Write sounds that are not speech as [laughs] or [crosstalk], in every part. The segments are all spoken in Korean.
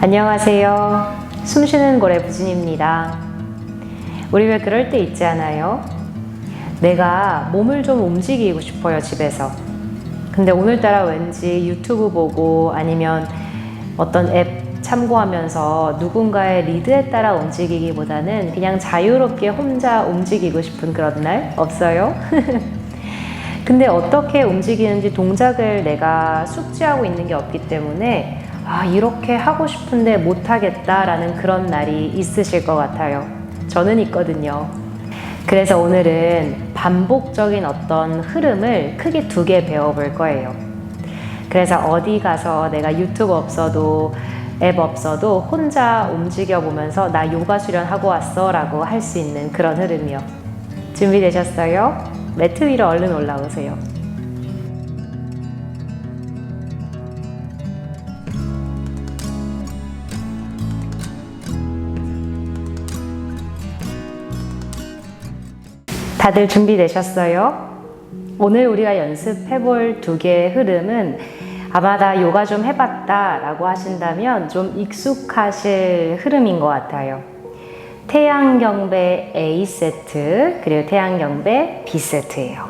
안녕하세요. 숨쉬는 고래 부진입니다. 우리 왜 그럴 때 있지 않아요? 내가 몸을 좀 움직이고 싶어요, 집에서. 근데 오늘따라 왠지 유튜브 보고 아니면 어떤 앱 참고하면서 누군가의 리드에 따라 움직이기보다는 그냥 자유롭게 혼자 움직이고 싶은 그런 날 없어요? [laughs] 근데 어떻게 움직이는지 동작을 내가 숙지하고 있는 게 없기 때문에 아, 이렇게 하고 싶은데 못하겠다라는 그런 날이 있으실 것 같아요. 저는 있거든요. 그래서 오늘은 반복적인 어떤 흐름을 크게 두 개 배워볼 거예요. 그래서 어디 가서 내가 유튜브 없어도 앱 없어도 혼자 움직여 보면서 나 요가 수련하고 왔어 라고 할 수 있는 그런 흐름이요. 준비되셨어요? 매트 위로 얼른 올라오세요. 다들 준비되셨어요? 오늘 우리가 연습해 볼 두 개의 흐름은 아마 나 요가 좀 해봤다 라고 하신다면 좀 익숙하실 흐름인 것 같아요. 태양경배 A세트 그리고 태양경배 B세트예요.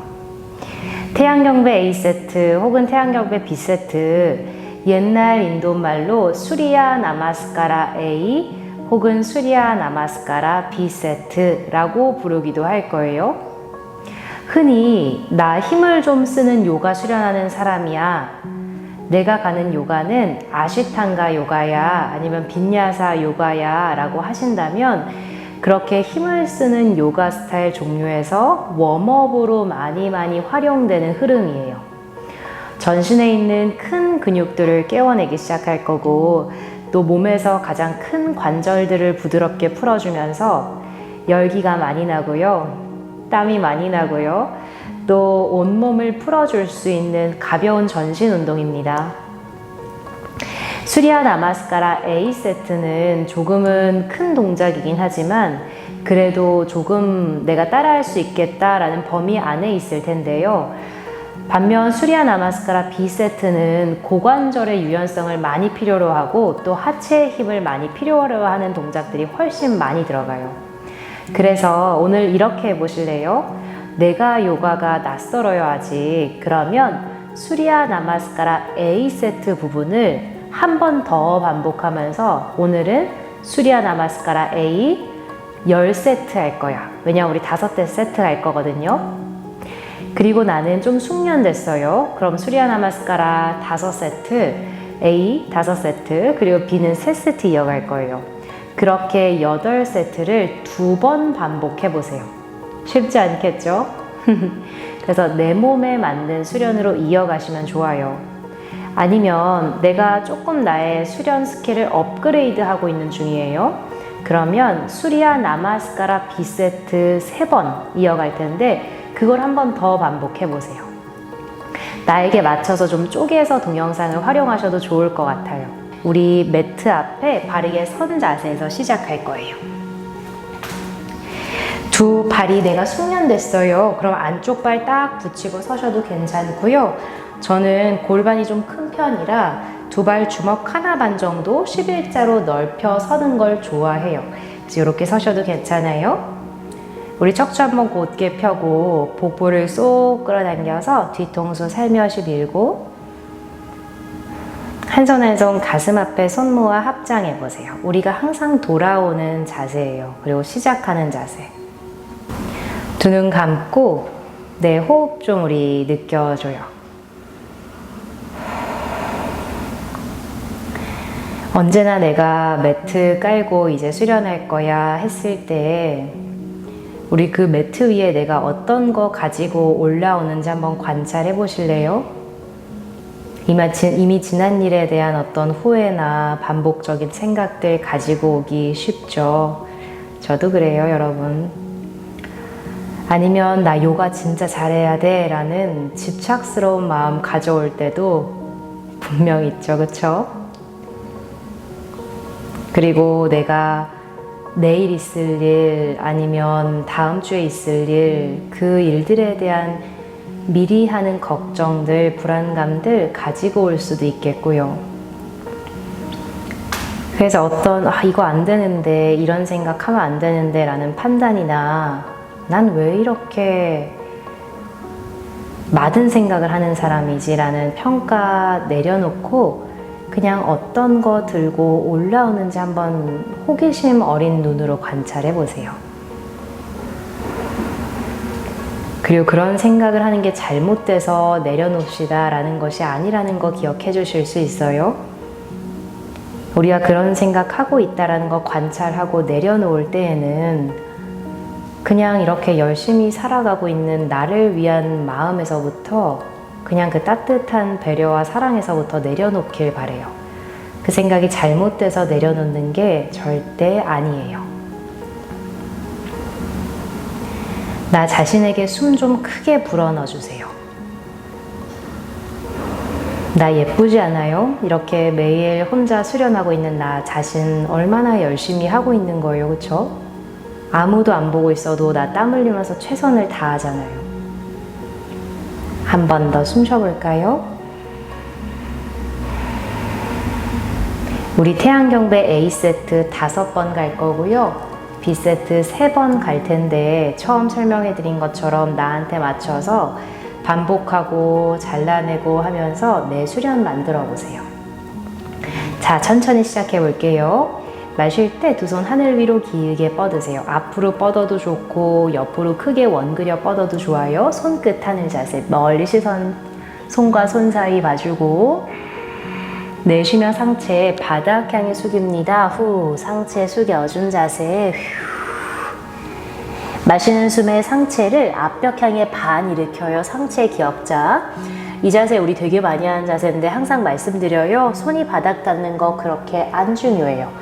태양경배 A세트 혹은 태양경배 B세트 옛날 인도말로 수리야 나마스카라 A 혹은 수리야 나마스카라 B세트라고 부르기도 할 거예요. 흔히 나 힘을 좀 쓰는 요가 수련하는 사람이야. 내가 가는 요가는 아시탄가 요가야 아니면 빈야사 요가야 라고 하신다면 그렇게 힘을 쓰는 요가 스타일 종류에서 웜업으로 많이 많이 활용되는 흐름이에요. 전신에 있는 큰 근육들을 깨워내기 시작할 거고 또 몸에서 가장 큰 관절들을 부드럽게 풀어주면서 열기가 많이 나고요. 땀이 많이 나고요. 또 온몸을 풀어줄 수 있는 가벼운 전신 운동입니다. 수리아 나마스카라 A 세트는 조금은 큰 동작이긴 하지만 그래도 조금 내가 따라할 수 있겠다라는 범위 안에 있을 텐데요. 반면 수리아 나마스카라 B 세트는 고관절의 유연성을 많이 필요로 하고 또 하체의 힘을 많이 필요로 하는 동작들이 훨씬 많이 들어가요. 그래서 오늘 이렇게 해보실래요? 내가 요가가 낯설어요 아직. 그러면 수리아 나마스카라 A 세트 부분을 한 번 더 반복하면서 오늘은 수리아 나마스카라 A 10세트 할 거야. 왜냐 우리 다섯 대 세트 할 거거든요. 그리고 나는 좀 숙련됐어요. 그럼 수리아 나마스카라 다섯 세트, A 다섯 세트, 그리고 B는 세 세트 이어갈 거예요. 그렇게 8세트를 두 번 반복해 보세요. 쉽지 않겠죠? [laughs] 그래서 내 몸에 맞는 수련으로 이어가시면 좋아요. 아니면 내가 조금 나의 수련 스킬을 업그레이드 하고 있는 중이에요. 그러면 수리아 나마스카라 B세트 세번 이어갈 텐데 그걸 한 번 더 반복해 보세요. 나에게 맞춰서 좀 쪼개서 동영상을 활용하셔도 좋을 것 같아요. 우리 매트 앞에 바르게 선 자세에서 시작할 거예요. 두 발이 내가 숙련됐어요. 그럼 안쪽 발 딱 붙이고 서셔도 괜찮고요. 저는 골반이 좀 큰 편이라 두 발 주먹 하나 반 정도 11자로 넓혀 서는 걸 좋아해요. 이렇게 서셔도 괜찮아요. 우리 척추 한번 곧게 펴고 복부를 쏙 끌어당겨서 뒤통수 살며시 밀고 한손 한 손 가슴 앞에 손 모아 합장해 보세요. 우리가 항상 돌아오는 자세예요. 그리고 시작하는 자세. 두 눈 감고 내 호흡 좀 우리 느껴줘요. 언제나 내가 매트 깔고 이제 수련할 거야 했을 때 우리 그 매트 위에 내가 어떤 거 가지고 올라오는지 한번 관찰해 보실래요? 이미 지난 일에 대한 어떤 후회나 반복적인 생각들 가지고 오기 쉽죠. 저도 그래요, 여러분. 아니면 나 요가 진짜 잘해야 돼 라는 집착스러운 마음 가져올 때도 분명 있죠, 그쵸? 그리고 내가 내일 있을 일 아니면 다음 주에 있을 일, 그 일들에 대한 미리 하는 걱정들, 불안감들 가지고 올 수도 있겠고요. 그래서 어떤 아 이거 안 되는데 이런 생각하면 안 되는데 라는 판단이나 난 왜 이렇게 맞은 생각을 하는 사람이지 라는 평가 내려놓고 그냥 어떤 거 들고 올라오는지 한번 호기심 어린 눈으로 관찰해 보세요. 그리고 그런 생각을 하는 게 잘못돼서 내려놓읍시다 라는 것이 아니라는 거 기억해 주실 수 있어요? 우리가 그런 생각하고 있다라는 거 관찰하고 내려놓을 때에는 그냥 이렇게 열심히 살아가고 있는 나를 위한 마음에서부터 그냥 그 따뜻한 배려와 사랑에서부터 내려놓길 바래요. 그 생각이 잘못돼서 내려놓는 게 절대 아니에요. 나 자신에게 숨 좀 크게 불어넣어 주세요. 나 예쁘지 않아요? 이렇게 매일 혼자 수련하고 있는 나 자신 얼마나 열심히 하고 있는 거예요, 그쵸? 아무도 안 보고 있어도 나 땀 흘리면서 최선을 다하잖아요. 한 번 더 숨 쉬어볼까요? 우리 태양경배 A세트 다섯 번 갈 거고요. B세트 세번갈 텐데 처음 설명해 드린 것처럼 나한테 맞춰서 반복하고 잘라내고 하면서 내 수련 만들어 보세요. 자, 천천히 시작해 볼게요. 마실 때 두 손 하늘 위로 길게 뻗으세요. 앞으로 뻗어도 좋고 옆으로 크게 원그려 뻗어도 좋아요. 손끝 하늘 자세. 멀리 시선 손과 손 사이 봐주고 내쉬며 상체 바닥 향해 숙입니다. 후 상체 숙여준 자세. 후. 마시는 숨에 상체를 앞벽 향해 반 일으켜요. 상체 기역자. 이 자세 우리 되게 많이 하는 자세인데 항상 말씀드려요. 손이 바닥 닿는 거 그렇게 안 중요해요.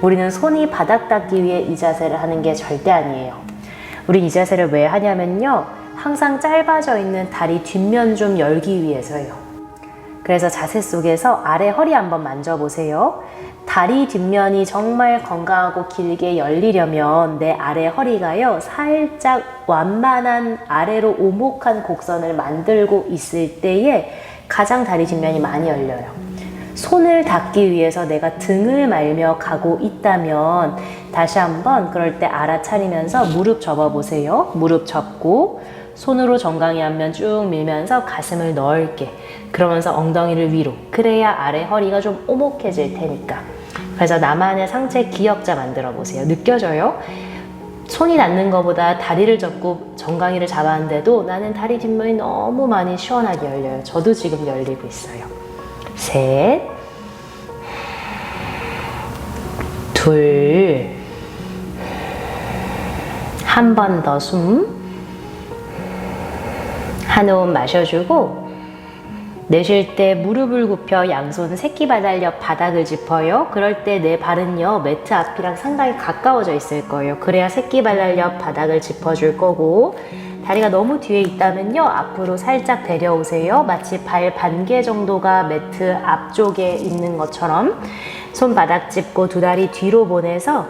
우리는 손이 바닥 닿기 위해 이 자세를 하는 게 절대 아니에요. 우리 이 자세를 왜 하냐면요. 항상 짧아져 있는 다리 뒷면 좀 열기 위해서요. 그래서 자세 속에서 아래 허리 한번 만져보세요. 다리 뒷면이 정말 건강하고 길게 열리려면 내 아래 허리가요, 살짝 완만한 아래로 오목한 곡선을 만들고 있을 때에 가장 다리 뒷면이 많이 열려요. 손을 닿기 위해서 내가 등을 말며 가고 있다면 다시 한번 그럴 때 알아차리면서 무릎 접어 보세요. 무릎 접고 손으로 정강이 한면 쭉 밀면서 가슴을 넓게 그러면서 엉덩이를 위로 그래야 아래 허리가 좀 오목해질 테니까. 그래서 나만의 상체 기역자 만들어 보세요. 느껴져요? 손이 닿는 것보다 다리를 접고 정강이를 잡았는데도 나는 다리 뒷면이 너무 많이 시원하게 열려요. 저도 지금 열리고 있어요. 셋. 둘, 한 번 더 숨, 한 호흡 마셔주고, 내쉴 때 무릎을 굽혀 양손 새끼발 옆 바닥을 짚어요. 그럴 때 내 발은요, 매트 앞이랑 상당히 가까워져 있을 거예요. 그래야 새끼발 옆 바닥을 짚어줄 거고, 다리가 너무 뒤에 있다면요, 앞으로 살짝 데려오세요. 마치 발 반개 정도가 매트 앞쪽에 있는 것처럼. 손바닥 짚고 두 다리 뒤로 보내서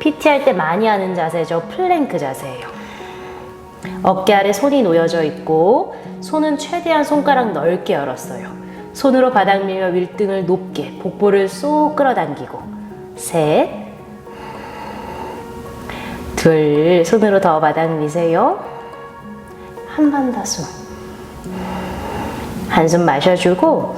PT 할 때 많이 하는 자세죠. 플랭크 자세예요. 어깨 아래 손이 놓여져 있고 손은 최대한 손가락 넓게 열었어요. 손으로 바닥 밀며 윌등을 높게 복부를 쏙 끌어당기고 셋, 둘, 손으로 더 바닥 미세요. 한 번 더 숨. 한숨 마셔주고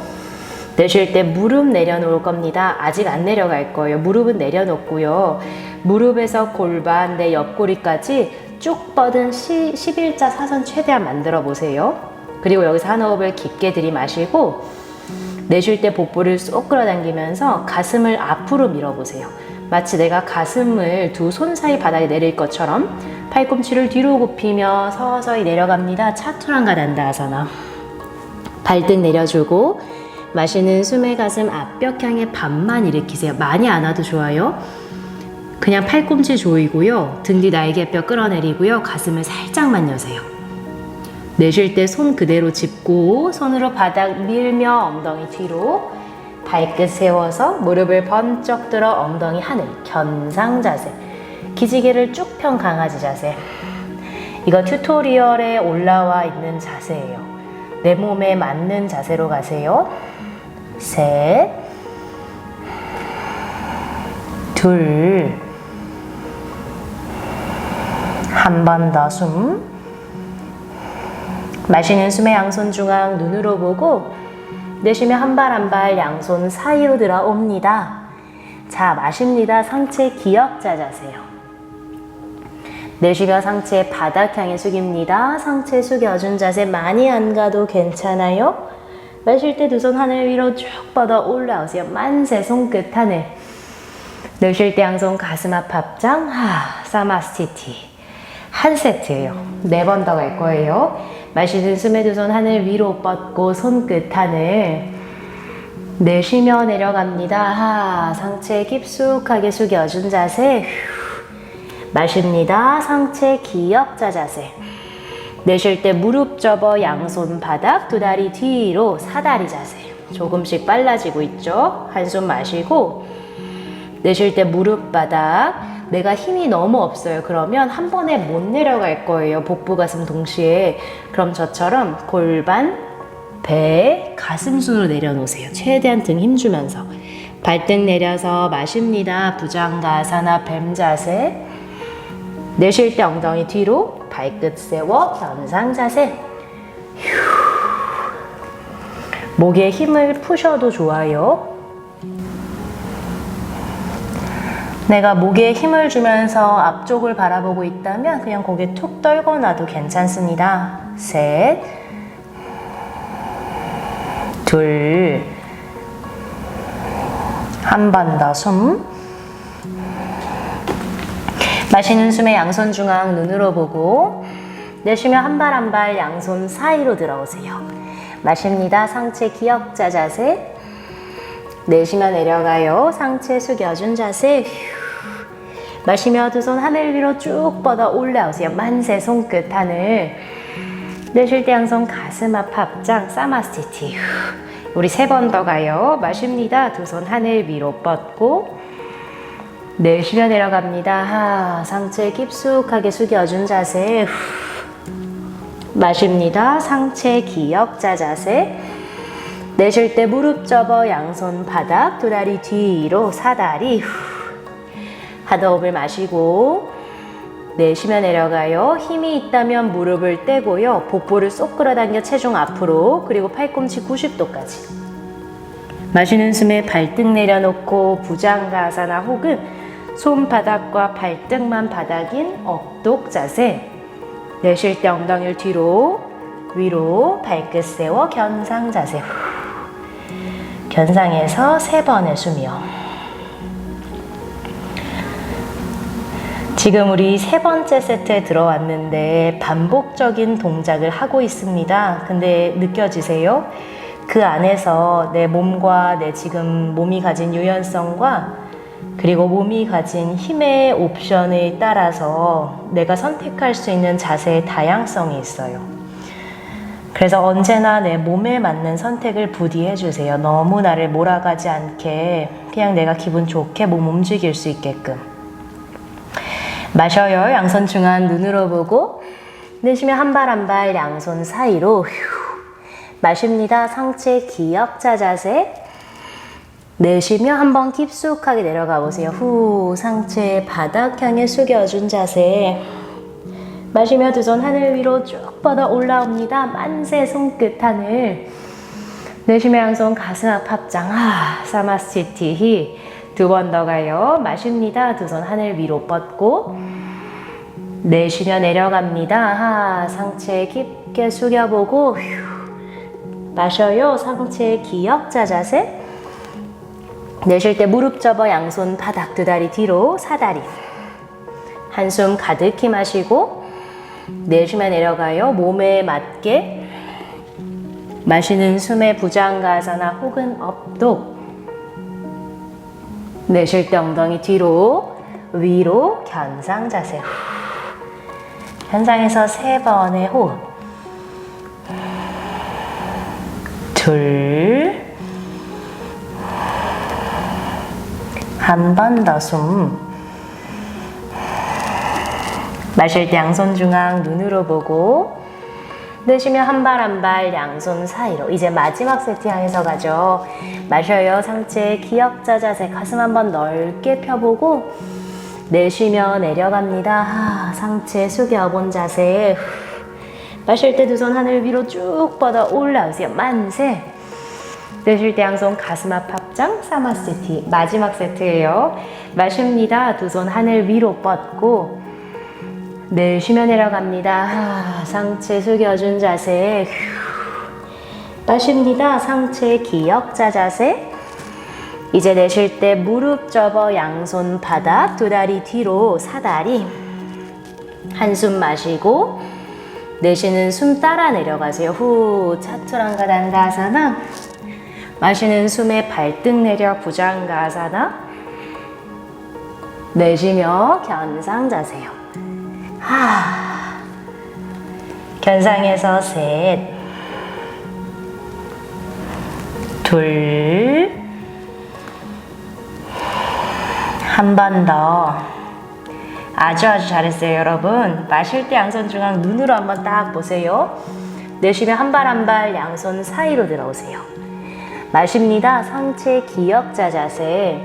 내쉴 때 무릎 내려놓을 겁니다. 아직 안 내려갈 거예요. 무릎은 내려놓고요. 무릎에서 골반, 내 옆구리까지 쭉 뻗은 시, 11자 사선 최대한 만들어 보세요. 그리고 여기서 한 호흡을 깊게 들이마시고 내쉴 때 복부를 쏙 끌어당기면서 가슴을 앞으로 밀어보세요. 마치 내가 가슴을 두 손 사이 바닥에 내릴 것처럼 팔꿈치를 뒤로 굽히며 서서히 내려갑니다. 차투랑가 단다아사나. 발등 내려주고 마시는 숨의 가슴 앞벽 향해 반만 일으키세요. 많이 안 와도 좋아요. 그냥 팔꿈치 조이고요. 등 뒤 날개뼈 끌어내리고요. 가슴을 살짝만 여세요. 내쉴 때 손 그대로 짚고 손으로 바닥 밀며 엉덩이 뒤로 발끝 세워서 무릎을 번쩍 들어 엉덩이 하늘 견상 자세 기지개를 쭉 편 강아지 자세 이거 튜토리얼에 올라와 있는 자세예요 내 몸에 맞는 자세로 가세요 셋, 둘, 한 번 더 숨. 마시는 숨에 양손 중앙 눈으로 보고 내쉬며 한 발 한 발 양손 사이로 들어옵니다. 자, 마십니다. 상체 기역자 자세요. 내쉬며 상체 바닥 향해 숙입니다. 상체 숙여준 자세 많이 안 가도 괜찮아요. 마실 때 두 손 하늘 위로 쭉 뻗어 올라오세요. 만세 손끝 하늘. 내쉴 때 양손 가슴 앞 합장. 하, 사마스티티. 한 세트예요. 네 번 더 갈 거예요. 마시는 숨에 두 손 하늘 위로 뻗고 손끝 하늘. 내쉬며 내려갑니다. 하, 상체 깊숙하게 숙여준 자세. 휴. 마십니다. 상체 기역자 자세. 내쉴 때 무릎 접어 양손 바닥, 두 다리 뒤로 사다리 자세. 조금씩 빨라지고 있죠? 한숨 마시고 내쉴 때 무릎 바닥. 내가 힘이 너무 없어요. 그러면 한 번에 못 내려갈 거예요. 복부 가슴 동시에. 그럼 저처럼 골반, 배, 가슴 순으로 내려놓으세요. 최대한 등 힘주면서. 발등 내려서 마십니다. 부장가사나 뱀 자세. 내쉴 때 엉덩이 뒤로 발끝 세워 변상 자세. 휴. 목에 힘을 푸셔도 좋아요. 내가 목에 힘을 주면서 앞쪽을 바라보고 있다면 그냥 고개 툭 떨고 놔도 괜찮습니다. 셋, 둘, 한 번 더 숨. 마시는 숨에 양손 중앙 눈으로 보고 내쉬며 한 발 한 발 양손 사이로 들어오세요. 마십니다. 상체 기역자 자세. 내쉬며 내려가요. 상체 숙여준 자세. 휴. 마시며 두 손 하늘 위로 쭉 뻗어 올라오세요. 만세 손끝 하늘. 내쉴 때 양손 가슴 앞 합장 사마스티티. 휴. 우리 세 번 더 가요. 마십니다. 두 손 하늘 위로 뻗고 내쉬며 내려갑니다. 하, 상체 깊숙하게 숙여준 자세. 후. 마십니다. 상체 기역자 자세. 내쉴 때 무릎 접어 양손 바닥, 두 다리 뒤로 사다리. 후. 하드호흡을 마시고 내쉬며 내려가요. 힘이 있다면 무릎을 떼고요. 복부를 쏙 끌어당겨 체중 앞으로 그리고 팔꿈치 90도까지. 마시는 숨에 발등 내려놓고 부장가사나 혹은 손바닥과 발등만 바닥인 억독 자세. 내쉴 때 엉덩이를 뒤로, 위로 발끝 세워 견상 자세. 견상에서 세 번의 숨이요. 지금 우리 세 번째 세트에 들어왔는데 반복적인 동작을 하고 있습니다. 근데 느껴지세요? 그 안에서 내 몸과 내 지금 몸이 가진 유연성과 그리고 몸이 가진 힘의 옵션에 따라서 내가 선택할 수 있는 자세의 다양성이 있어요. 그래서 언제나 내 몸에 맞는 선택을 부디 해 주세요. 너무 나를 몰아가지 않게 그냥 내가 기분 좋게 몸 움직일 수 있게끔. 마셔요. 양손 중앙 눈으로 보고 내쉬며 한 발 한 발 양손 사이로 휴. 마십니다. 상체 기역자 자세. 내쉬며 한번 깊숙하게 내려가 보세요. 후, 상체 바닥 향해 숙여준 자세. 마시며 두 손 하늘 위로 쭉 뻗어 올라옵니다. 만세 손끝 하늘. 내쉬며 양손 가슴 앞 합장. 아, 사마스티히. 두 번 더 가요. 마십니다. 두 손 하늘 위로 뻗고. 내쉬며 내려갑니다. 하, 상체 깊게 숙여보고. 휴. 마셔요. 상체 기역자 자세. 내쉴 때 무릎 접어 양손 바닥 두 다리 뒤로 사다리 한숨 가득히 마시고 내쉬며 내려가요 몸에 맞게 마시는 숨에 부장가사나 혹은 업도 내쉴 때 엉덩이 뒤로 위로 견상 자세 현상에서 세 번의 호흡 둘 한 번 더 숨. 마실 때 양손 중앙 눈으로 보고 내쉬며 한 발 한 발 양손 사이로 이제 마지막 세트 향해서 가죠. 마셔요. 상체 기역자 자세 가슴 한번 넓게 펴보고 내쉬며 내려갑니다. 하, 상체 숙여본 자세. 마실 때 두 손 하늘 위로 쭉 뻗어 올라오세요. 만세. 내쉴 때 양손 가슴 앞 합장 사마스티 마지막 세트예요. 마십니다. 두 손 하늘 위로 뻗고 내쉬며 내려갑니다. 하, 상체 숙여준 자세. 휴. 마십니다. 상체 기역자 자세. 이제 내쉴 때 무릎 접어 양손 바닥 두 다리 뒤로 사다리 한숨 마시고 내쉬는 숨 따라 내려가세요. 후 차투랑가 단다사나 마시는 숨에 발등 내려 부장가사나 내쉬며 견상 자세요. 하 견상에서 셋, 둘, 한 번 더. 아주 아주 잘했어요, 여러분. 마실 때 양손 중앙 눈으로 한번 딱 보세요. 내쉬면 한 발 한 발 양손 사이로 들어오세요. 마십니다. 상체 기역자 자세.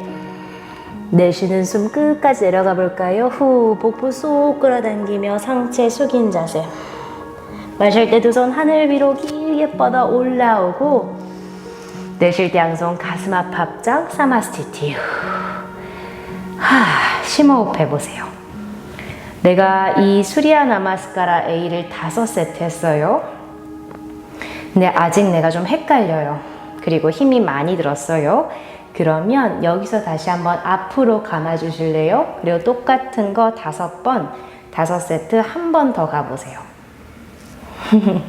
내쉬는 숨 끝까지 내려가 볼까요? 후, 복부 쏙 끌어당기며 상체 숙인 자세. 마실 때 두 손 하늘 위로 길게 뻗어 올라오고 내쉴 때 양손 가슴 앞 합장 사마스티티. 하, 심호흡 해보세요. 내가 이 수리아 나마스카라 A를 다섯 세트 했어요. 근데 아직 내가 좀 헷갈려요. 그리고 힘이 많이 들었어요. 그러면 여기서 다시 한번 앞으로 감아 주실래요? 그리고 똑같은 거 다섯 번, 다섯 세트 한 번 더 가보세요. [laughs]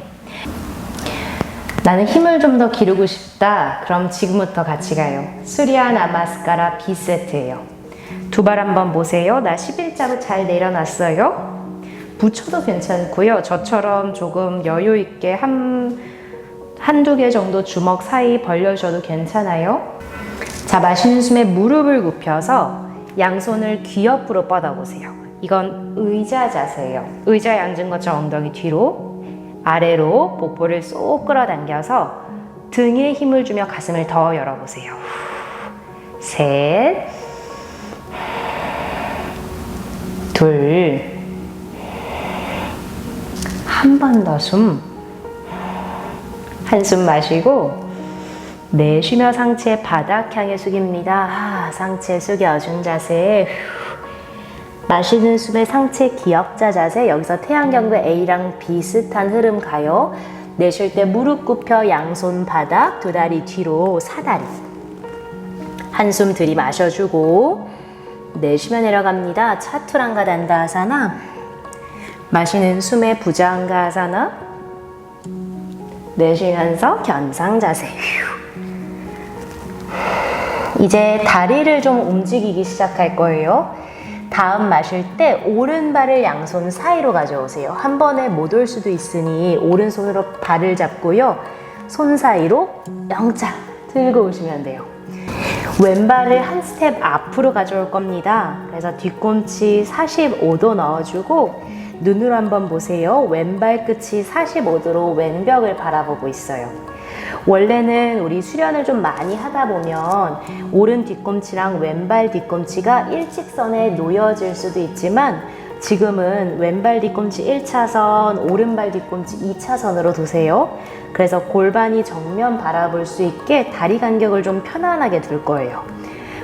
나는 힘을 좀 더 기르고 싶다. 그럼 지금부터 같이 가요. 수리아 나마스카라 B 세트예요. 두 발 한번 보세요. 나 11자로 잘 내려놨어요. 붙여도 괜찮고요. 저처럼 조금 여유 있게 한, 한두 개 정도 주먹 사이 벌려줘도 괜찮아요. 자, 마시는 숨에 무릎을 굽혀서 양손을 귀 옆으로 뻗어보세요. 이건 의자 자세예요. 의자에 앉은 것처럼 엉덩이 뒤로, 아래로 복부를 쏙 끌어당겨서 등에 힘을 주며 가슴을 더 열어보세요. 셋, 둘, 한 번 더 숨. 한숨 마시고, 내쉬며 상체 바닥 향해 숙입니다. 아, 상체 숙여준 자세. 마시는 숨에 상체 기역자 자세. 여기서 태양경도 A랑 비슷한 흐름 가요. 내쉴 때 무릎 굽혀 양손 바닥, 두 다리 뒤로 사다리. 한숨 들이마셔주고, 내쉬며 내려갑니다. 차투랑가 단다하사나. 마시는 숨에 부장가하사나. 내쉬면서 견상 자세. 이제 다리를 좀 움직이기 시작할 거예요. 다음 마실 때 오른발을 양손 사이로 가져오세요. 한 번에 못 올 수도 있으니 오른손으로 발을 잡고요. 손 사이로 영자 들고 오시면 돼요. 왼발을 한 스텝 앞으로 가져올 겁니다. 그래서 뒤꿈치 45도 넣어주고 눈으로 한번 보세요. 왼발 끝이 45도로 왼벽을 바라보고 있어요. 원래는 우리 수련을 좀 많이 하다 보면 오른 뒤꿈치랑 왼발 뒤꿈치가 일직선에 놓여질 수도 있지만 지금은 왼발 뒤꿈치 1차선, 오른발 뒤꿈치 2차선으로 두세요. 그래서 골반이 정면 바라볼 수 있게 다리 간격을 좀 편안하게 둘 거예요.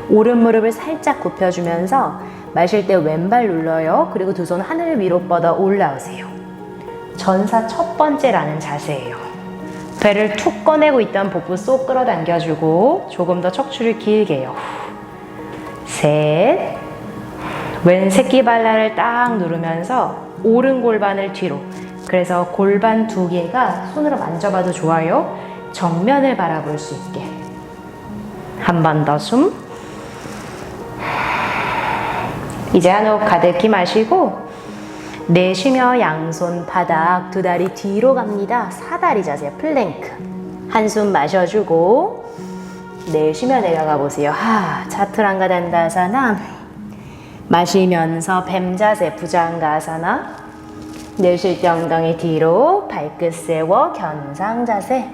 오른 무릎을 살짝 굽혀주면서 마실 때 왼발 눌러요. 그리고 두 손 하늘 위로 뻗어 올라오세요. 전사 첫 번째라는 자세예요. 배를 툭 꺼내고 있던 복부 쏙 끌어당겨주고 조금 더 척추를 길게요. 셋. 왼 새끼발랄을 딱 누르면서 오른 골반을 뒤로. 그래서 골반 두 개가 손으로 만져봐도 좋아요. 정면을 바라볼 수 있게. 한 번 더 숨. 이제 한 호흡 가득히 마시고 내쉬며 양손 바닥 두 다리 뒤로 갑니다. 사다리 자세 플랭크. 한숨 마셔주고 내쉬며 내려가 보세요. 하 차트랑가 단다사나 마시면서 뱀 자세 부장가사나 내쉴 때 엉덩이 뒤로 발끝 세워 견상 자세.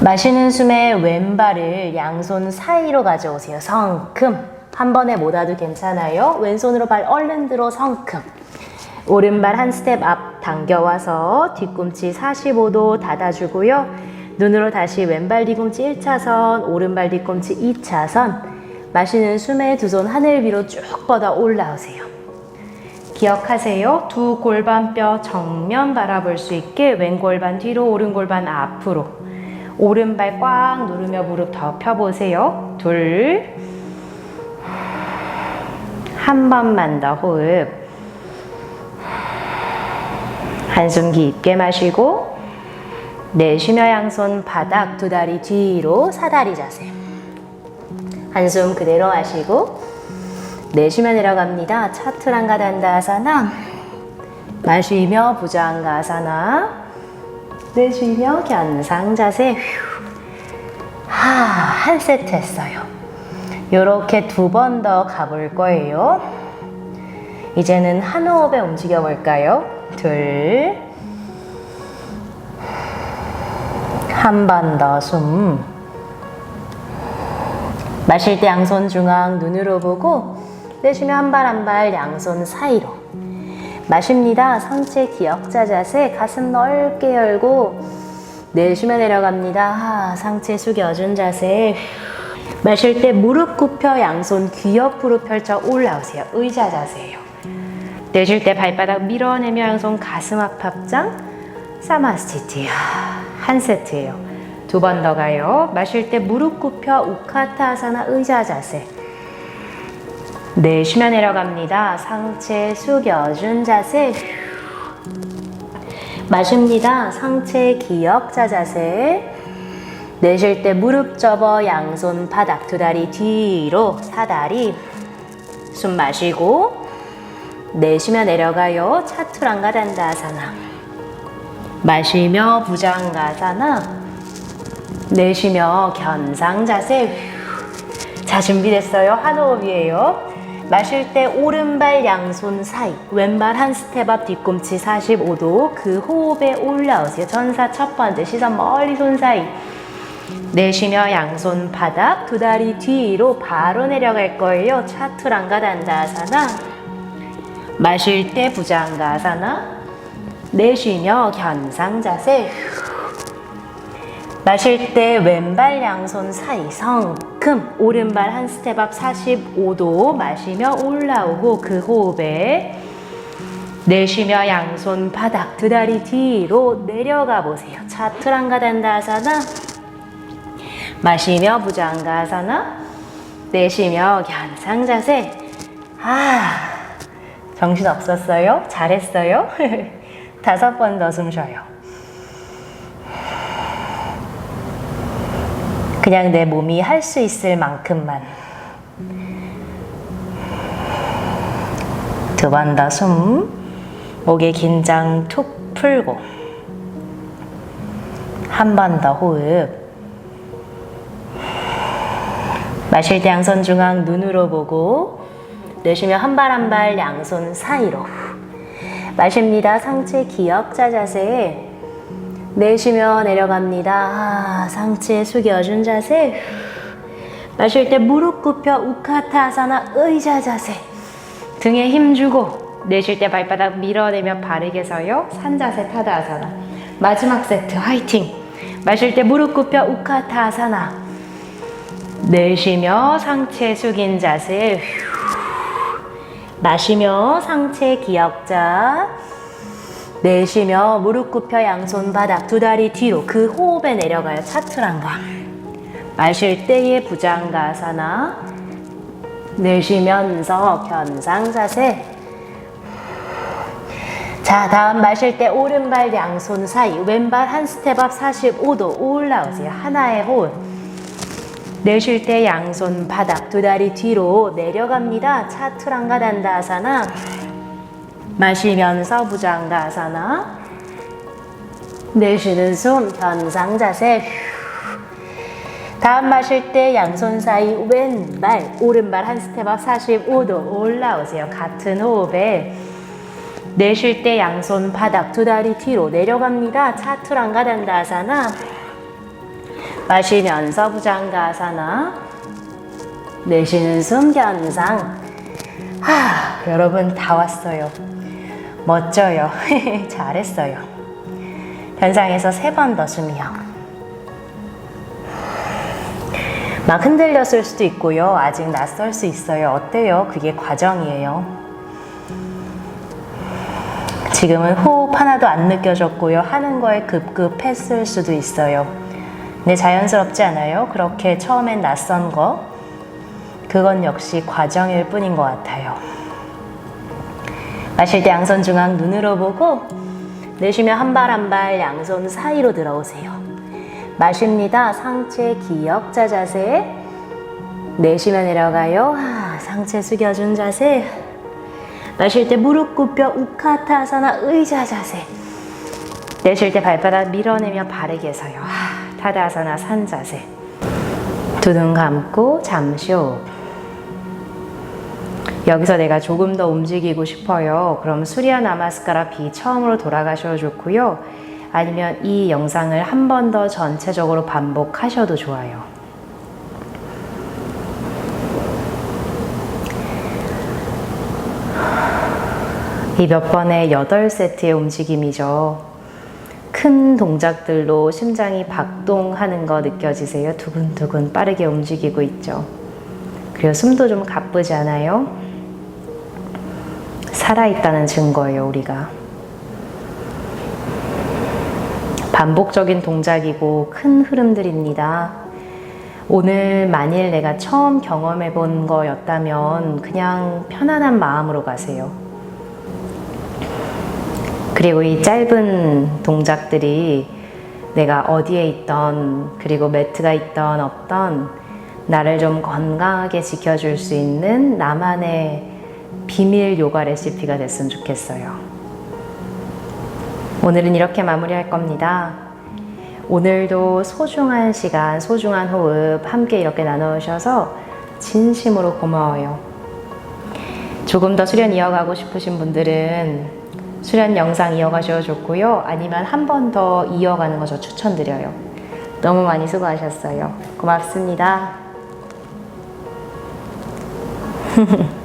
마시는 숨에 왼발을 양손 사이로 가져오세요. 성큼. 한 번에 못 와도 괜찮아요. 왼손으로 발 얼른 들어 성큼. 오른발 한 스텝 앞 당겨와서 뒤꿈치 45도 닫아주고요. 눈으로 다시 왼발 뒤꿈치 1차선, 오른발 뒤꿈치 2차선. 마시는 숨에 두 손 하늘 위로 쭉 뻗어 올라오세요. 기억하세요. 두 골반뼈 정면 바라볼 수 있게 왼 골반 뒤로, 오른 골반 앞으로. 오른발 꽉 누르며 무릎 더 펴보세요. 둘. 한 번만 더 호흡. 한숨 깊게 마시고 내쉬며 양손 바닥 두 다리 뒤로 사다리 자세. 한숨 그대로 마시고 내쉬며 내려갑니다. 차투랑가 단다아사나 마시며 부장가아사나 내쉬며 견상 자세. 하, 한 세트 했어요. 요렇게 두 번 더 가볼 거예요. 이제는 한 호흡에 움직여 볼까요? 둘. 한 번 더 숨. 마실 때 양손 중앙 눈으로 보고 내쉬며 한발 한 발 양손 사이로. 마십니다. 상체 기역자 자세 가슴 넓게 열고 내쉬며 내려갑니다. 하, 상체 숙여준 자세. 마실 때 무릎 굽혀 양손 귀 옆으로 펼쳐 올라오세요. 의자 자세예요. 내쉴 때 발바닥 밀어내며 양손 가슴 앞 합장. 사마스티티. 한 세트예요. 두 번 더 가요. 마실 때 무릎 굽혀 우카타아사나 의자 자세. 내쉬며 내려갑니다. 상체 숙여준 자세. 마십니다. 상체 기역자 자세. 내쉴 때 무릎 접어 양손 바닥 두 다리 뒤로 사다리. 숨 마시고 내쉬며 내려가요. 차투랑가 단다아사나. 마시며 부장가사나. 내쉬며 견상 자세. 자, 준비됐어요? 한 호흡이에요. 마실 때 오른발 양손 사이, 왼발 한 스텝 앞 뒤꿈치 45도 그 호흡에 올라오세요. 전사 첫 번째 시선 멀리 손 사이. 내쉬며 양손 바닥 두 다리 뒤로 바로 내려갈 거예요. 차투랑가 단다아사나. 마실 때 부장가사나. 내쉬며 견상 자세. 마실 때 왼발 양손 사이 성큼 오른발 한 스텝 앞 45도 마시며 올라오고 그 호흡에 내쉬며 양손 바닥 두 다리 뒤로 내려가 보세요. 차투랑가 단다아사나 마시며 부장가아사나 내쉬며 견상 자세 아 정신 없었어요? 잘했어요? [laughs] 다섯 번 더 숨 쉬어요. 그냥 내 몸이 할 수 있을 만큼만. 두 번 더 숨. 목에 긴장 툭 풀고. 한 번 더 호흡. 마실 때 양손 중앙 눈으로 보고. 내쉬며 한 발 한 발 양손 사이로. 마십니다. 상체 기역자 자세. 내쉬며 내려갑니다. 아, 상체 숙여준 자세. 마실 때 무릎 굽혀 우카타아사나 의자 자세. 등에 힘 주고 내쉴 때 발바닥 밀어내며 바르게 서요. 산자세 타다아사나. 마지막 세트 화이팅. 마실 때 무릎 굽혀 우카타아사나. 내쉬며 상체 숙인 자세. 마시며 상체 기역자. 내쉬며 무릎 굽혀 양손 바닥 두 다리 뒤로 그 호흡에 내려가요. 차투랑가. 마실 때의 부장가사나. 내쉬면서 견상 자세. 자, 다음 마실 때 오른발 양손 사이, 왼발 한 스텝 앞 45도 올라오세요. 하나의 호흡. 내쉴 때 양손 바닥 두 다리 뒤로 내려갑니다. 차투랑가 단다아사나. 마시면서 부장가사나 내쉬는 숨 견상 자세 다음 마실 때 양손 사이 왼발, 오른발 한 스텝 업 45도 올라오세요. 같은 호흡에 내쉴 때 양손 바닥 두 다리 뒤로 내려갑니다. 차투랑가 단다사나 마시면서 부장가사나 내쉬는 숨 견상 하, 여러분 다 왔어요. 멋져요. [laughs] 잘했어요. 견상에서 세 번 더 숨이요. 막 흔들렸을 수도 있고요. 아직 낯설 수 있어요. 어때요? 그게 과정이에요. 지금은 호흡 하나도 안 느껴졌고요. 하는 거에 급급했을 수도 있어요. 근데 자연스럽지 않아요? 그렇게 처음엔 낯선 거. 그건 역시 과정일 뿐인 것 같아요. 마실 때 양손 중앙 눈으로 보고 내쉬면 한발 한 발 양손 사이로 들어오세요. 마십니다. 상체 기역자 자세. 내쉬면 내려가요. 하, 상체 숙여준 자세. 마실 때 무릎 굽혀 우카타사나 의자 자세. 내쉴 때 발바닥 밀어내며 바르게 서요. 하, 타다사나 산 자세. 두 눈 감고 잠시 호흡. 여기서 내가 조금 더 움직이고 싶어요. 그럼 수리아 나마스카라 B 처음으로 돌아가셔도 좋고요. 아니면 이 영상을 한 번 더 전체적으로 반복하셔도 좋아요. 이 몇 번의 8세트의 움직임이죠. 큰 동작들로 심장이 박동하는 거 느껴지세요? 두근두근 빠르게 움직이고 있죠. 그리고 숨도 좀 가쁘지 않아요? 살아있다는 증거예요, 우리가. 반복적인 동작이고 큰 흐름들입니다. 오늘 만일 내가 처음 경험해 본 거였다면 그냥 편안한 마음으로 가세요. 그리고 이 짧은 동작들이 내가 어디에 있던 그리고 매트가 있던 없던 나를 좀 건강하게 지켜줄 수 있는 나만의 비밀 요가 레시피가 됐으면 좋겠어요. 오늘은 이렇게 마무리할 겁니다. 오늘도 소중한 시간, 소중한 호흡 함께 이렇게 나누셔서 진심으로 고마워요. 조금 더 수련 이어가고 싶으신 분들은 수련 영상 이어가셔도 좋고요. 아니면 한 번 더 이어가는 거 저 추천드려요. 너무 많이 수고하셨어요. 고맙습니다. [laughs]